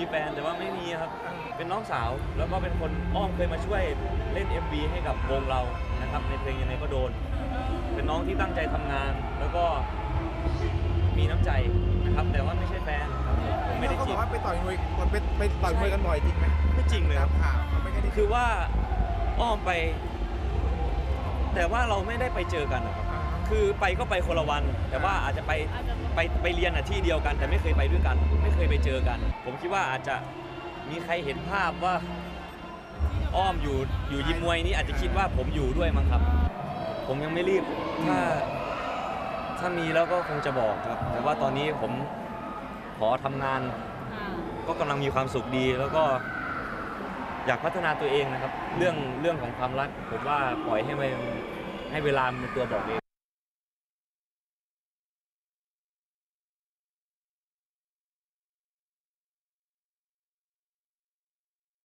มีแฟนแต่ว่าไม่มีครับ เป็นน้องสาว แล้วก็เป็นคนอ้อมเคยมาช่วยเล่น MV ให้กับวงเรานะครับในเพลงยังไงก็โดน เป็นน้องที่ตั้งใจทำงาน แล้วก็มีน้ำใจนะครับ แต่ว่าไม่ใช่แฟนครับผมผมไม่ได้เขาบจีอบ กว่าไปต่อยมวยไปไปต่อยมวยกันบ่อยจริงไหมไม่จริงเลยครับตามข่าวมันไม่ค่อยได้คือว่าอ้อมไป แต่ว่าเราไม่ได้ไปเจอกันนะครับอ่า คือไปก็ไปคนละวัน แต่ว่าอาจจะไปไปไปเรียนอะที่เดียวกัน แต่ไม่เคยไปด้วยกัน ไม่เคยไปเจอกัน ผมคิดว่าอาจจะมีใครเห็นภาพว่าอ้อมอยู่อยู่ยิมมวยนี้อาจจะคิดว่าผมอยู่ด้วยมั้งครับ ผมยังไม่รีบถ้าถ้ามีแล้วก็คงจะบอกครับ แต่ว่าตอนนี้ผมขอทำงาน ก็กำลังมีความสุขดีแล้วก็อยากพัฒนาตัวเองนะครับ เรื่องเรื่องของความรัก ผมว่าปล่อยให้มันให้เวลามันเป็นตัวบอกเอง